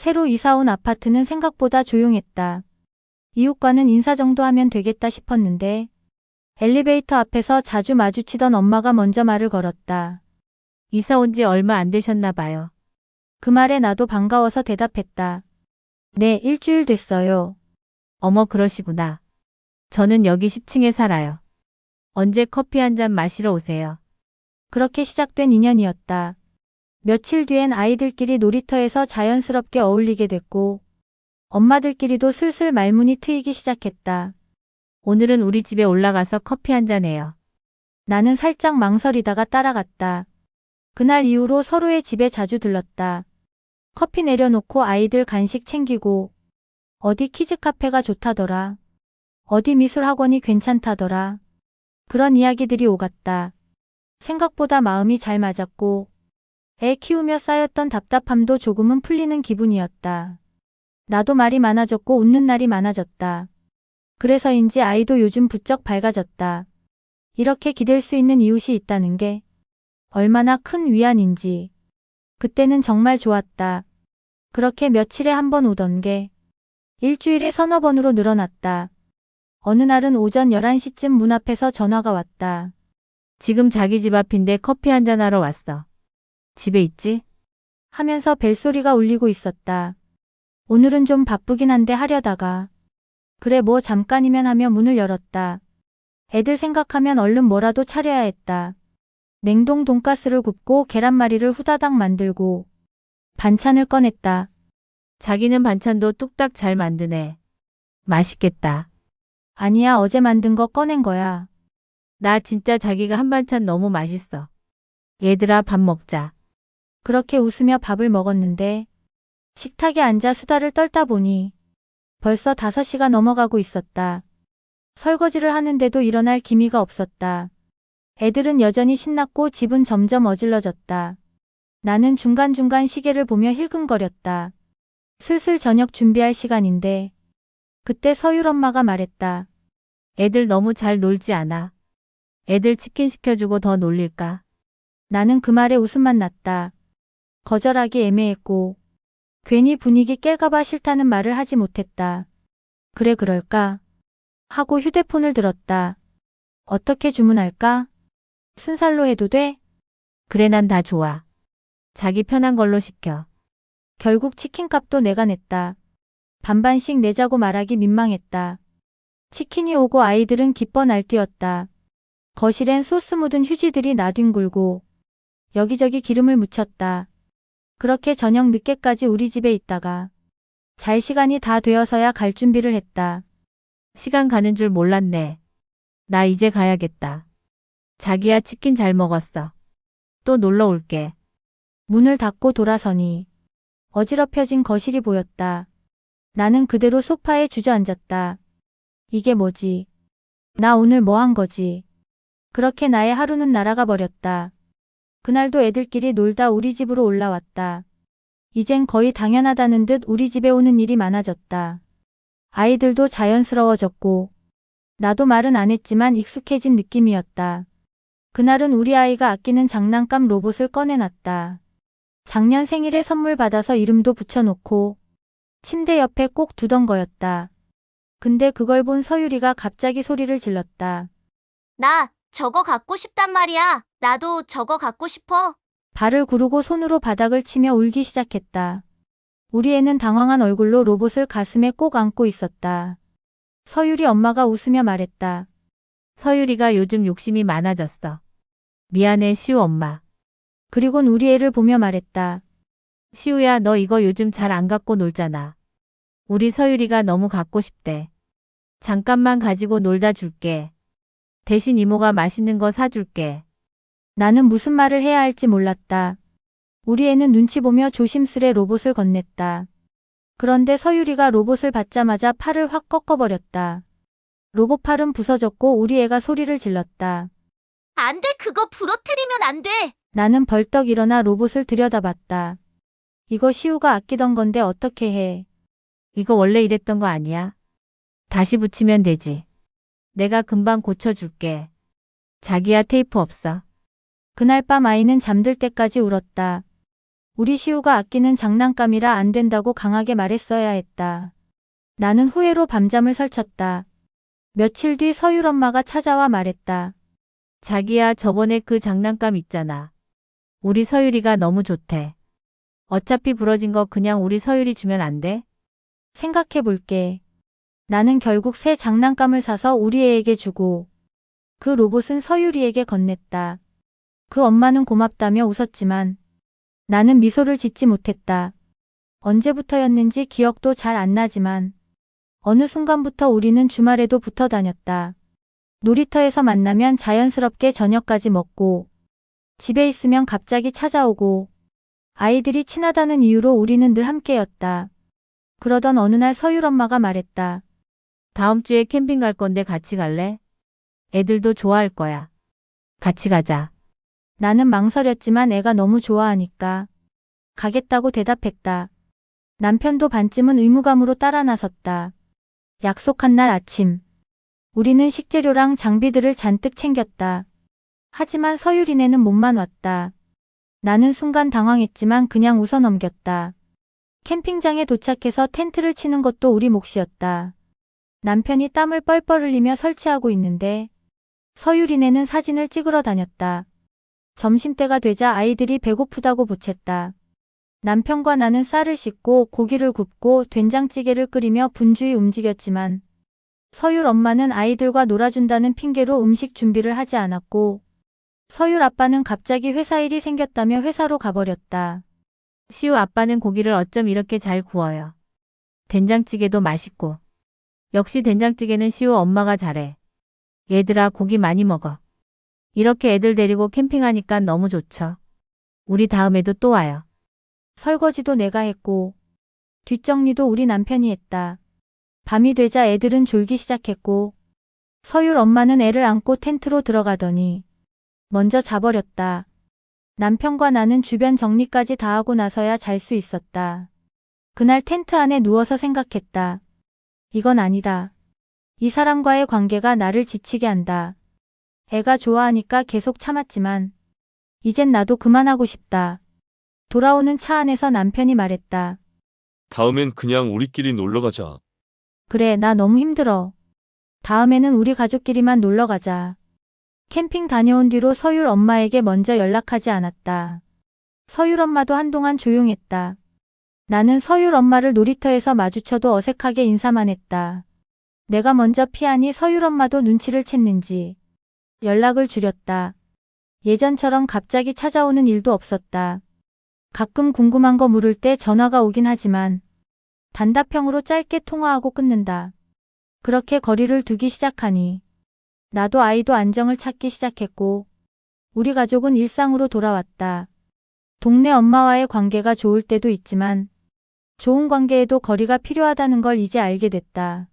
새로 이사 온 아파트는 생각보다 조용했다. 이웃과는 인사 정도 하면 되겠다 싶었는데 엘리베이터 앞에서 자주 마주치던 엄마가 먼저 말을 걸었다. 이사 온 지 얼마 안 되셨나 봐요. 그 말에 나도 반가워서 대답했다. 네, 일주일 됐어요. 어머 그러시구나. 저는 여기 10층에 살아요. 언제 커피 한 잔 마시러 오세요. 그렇게 시작된 인연이었다. 며칠 뒤엔 아이들끼리 놀이터에서 자연스럽게 어울리게 됐고, 엄마들끼리도 슬슬 말문이 트이기 시작했다. 오늘은 우리 집에 올라가서 커피 한잔 해요. 나는 살짝 망설이다가 따라갔다. 그날 이후로 서로의 집에 자주 들렀다. 커피 내려놓고 아이들 간식 챙기고, 어디 키즈 카페가 좋다더라. 어디 미술 학원이 괜찮다더라. 그런 이야기들이 오갔다. 생각보다 마음이 잘 맞았고, 애 키우며 쌓였던 답답함도 조금은 풀리는 기분이었다. 나도 말이 많아졌고 웃는 날이 많아졌다. 그래서인지 아이도 요즘 부쩍 밝아졌다. 이렇게 기댈 수 있는 이웃이 있다는 게 얼마나 큰 위안인지. 그때는 정말 좋았다. 그렇게 며칠에 한 번 오던 게 일주일에 서너 번으로 늘어났다. 어느 날은 오전 11시쯤 문 앞에서 전화가 왔다. 지금 자기 집 앞인데 커피 한잔 하러 왔어. 집에 있지? 하면서 벨소리가 울리고 있었다. 오늘은 좀 바쁘긴 한데 하려다가. 그래 뭐 잠깐이면 하며 문을 열었다. 애들 생각하면 얼른 뭐라도 차려야 했다. 냉동 돈가스를 굽고 계란말이를 후다닥 만들고 반찬을 꺼냈다. 자기는 반찬도 뚝딱 잘 만드네. 맛있겠다. 아니야 어제 만든 거 꺼낸 거야. 나 진짜 자기가 한 반찬 너무 맛있어. 얘들아 밥 먹자. 그렇게 웃으며 밥을 먹었는데 식탁에 앉아 수다를 떨다 보니 벌써 5시가 넘어가고 있었다. 설거지를 하는데도 일어날 기미가 없었다. 애들은 여전히 신났고 집은 점점 어질러졌다. 나는 중간중간 시계를 보며 힐끔거렸다. 슬슬 저녁 준비할 시간인데 그때 서율 엄마가 말했다. 애들 너무 잘 놀지 않아. 애들 치킨 시켜주고 더 놀릴까? 나는 그 말에 웃음만 났다. 거절하기 애매했고 괜히 분위기 깰까봐 싫다는 말을 하지 못했다. 그래 그럴까? 하고 휴대폰을 들었다. 어떻게 주문할까? 순살로 해도 돼? 그래 난 다 좋아. 자기 편한 걸로 시켜. 결국 치킨값도 내가 냈다. 반반씩 내자고 말하기 민망했다. 치킨이 오고 아이들은 기뻐 날뛰었다. 거실엔 소스 묻은 휴지들이 나뒹굴고 여기저기 기름을 묻혔다. 그렇게 저녁 늦게까지 우리 집에 있다가 잘 시간이 다 되어서야 갈 준비를 했다. 시간 가는 줄 몰랐네. 나 이제 가야겠다. 자기야 치킨 잘 먹었어. 또 놀러 올게. 문을 닫고 돌아서니 어지럽혀진 거실이 보였다. 나는 그대로 소파에 주저앉았다. 이게 뭐지? 나 오늘 뭐 한 거지? 그렇게 나의 하루는 날아가 버렸다. 그날도 애들끼리 놀다 우리 집으로 올라왔다. 이젠 거의 당연하다는 듯 우리 집에 오는 일이 많아졌다. 아이들도 자연스러워졌고, 나도 말은 안 했지만 익숙해진 느낌이었다. 그날은 우리 아이가 아끼는 장난감 로봇을 꺼내놨다. 작년 생일에 선물 받아서 이름도 붙여놓고 침대 옆에 꼭 두던 거였다. 근데 그걸 본 서유리가 갑자기 소리를 질렀다. 나 저거 갖고 싶단 말이야. 나도 저거 갖고 싶어. 발을 구르고 손으로 바닥을 치며 울기 시작했다. 우리 애는 당황한 얼굴로 로봇을 가슴에 꼭 안고 있었다. 서유리 엄마가 웃으며 말했다. 서유리가 요즘 욕심이 많아졌어. 미안해 시우 엄마. 그리곤 우리 애를 보며 말했다. 시우야 너 이거 요즘 잘 안 갖고 놀잖아. 우리 서유리가 너무 갖고 싶대. 잠깐만 가지고 놀다 줄게. 대신 이모가 맛있는 거 사줄게. 나는 무슨 말을 해야 할지 몰랐다. 우리 애는 눈치 보며 조심스레 로봇을 건넸다. 그런데 서유리가 로봇을 받자마자 팔을 확 꺾어버렸다. 로봇 팔은 부서졌고 우리 애가 소리를 질렀다. 안 돼. 그거 부러뜨리면 안 돼. 나는 벌떡 일어나 로봇을 들여다봤다. 이거 시우가 아끼던 건데 어떻게 해. 이거 원래 이랬던 거 아니야? 다시 붙이면 되지. 내가 금방 고쳐줄게. 자기야 테이프 없어. 그날 밤 아이는 잠들 때까지 울었다. 우리 시우가 아끼는 장난감이라 안 된다고 강하게 말했어야 했다. 나는 후회로 밤잠을 설쳤다. 며칠 뒤 서율 엄마가 찾아와 말했다. 자기야, 저번에 그 장난감 있잖아. 우리 서율이가 너무 좋대. 어차피 부러진 거 그냥 우리 서율이 주면 안 돼? 생각해 볼게. 나는 결국 새 장난감을 사서 우리 애에게 주고 그 로봇은 서유리에게 건넸다. 그 엄마는 고맙다며 웃었지만 나는 미소를 짓지 못했다. 언제부터였는지 기억도 잘 안 나지만 어느 순간부터 우리는 주말에도 붙어 다녔다. 놀이터에서 만나면 자연스럽게 저녁까지 먹고 집에 있으면 갑자기 찾아오고 아이들이 친하다는 이유로 우리는 늘 함께였다. 그러던 어느 날 서율 엄마가 말했다. 다음 주에 캠핑 갈 건데 같이 갈래? 애들도 좋아할 거야. 같이 가자. 나는 망설였지만 애가 너무 좋아하니까 가겠다고 대답했다. 남편도 반쯤은 의무감으로 따라 나섰다. 약속한 날 아침. 우리는 식재료랑 장비들을 잔뜩 챙겼다. 하지만 서유리네는 몸만 왔다. 나는 순간 당황했지만 그냥 웃어 넘겼다. 캠핑장에 도착해서 텐트를 치는 것도 우리 몫이었다. 남편이 땀을 뻘뻘 흘리며 설치하고 있는데 서유리네는 사진을 찍으러 다녔다. 점심때가 되자 아이들이 배고프다고 보챘다. 남편과 나는 쌀을 씻고 고기를 굽고 된장찌개를 끓이며 분주히 움직였지만 서율 엄마는 아이들과 놀아준다는 핑계로 음식 준비를 하지 않았고 서율 아빠는 갑자기 회사 일이 생겼다며 회사로 가버렸다. 시우 아빠는 고기를 어쩜 이렇게 잘 구워요. 된장찌개도 맛있고. 역시 된장찌개는 시우 엄마가 잘해. 얘들아 고기 많이 먹어. 이렇게 애들 데리고 캠핑하니까 너무 좋죠. 우리 다음에도 또 와요. 설거지도 내가 했고 뒷정리도 우리 남편이 했다. 밤이 되자 애들은 졸기 시작했고 서율 엄마는 애를 안고 텐트로 들어가더니 먼저 자버렸다. 남편과 나는 주변 정리까지 다 하고 나서야 잘 수 있었다. 그날 텐트 안에 누워서 생각했다. 이건 아니다. 이 사람과의 관계가 나를 지치게 한다. 애가 좋아하니까 계속 참았지만 이젠 나도 그만하고 싶다. 돌아오는 차 안에서 남편이 말했다. 다음엔 그냥 우리끼리 놀러 가자. 그래, 나 너무 힘들어. 다음에는 우리 가족끼리만 놀러 가자. 캠핑 다녀온 뒤로 서율 엄마에게 먼저 연락하지 않았다. 서율 엄마도 한동안 조용했다. 나는 서율 엄마를 놀이터에서 마주쳐도 어색하게 인사만 했다. 내가 먼저 피하니 서율 엄마도 눈치를 챘는지 연락을 줄였다. 예전처럼 갑자기 찾아오는 일도 없었다. 가끔 궁금한 거 물을 때 전화가 오긴 하지만 단답형으로 짧게 통화하고 끊는다. 그렇게 거리를 두기 시작하니 나도 아이도 안정을 찾기 시작했고 우리 가족은 일상으로 돌아왔다. 동네 엄마와의 관계가 좋을 때도 있지만 좋은 관계에도 거리가 필요하다는 걸 이제 알게 됐다.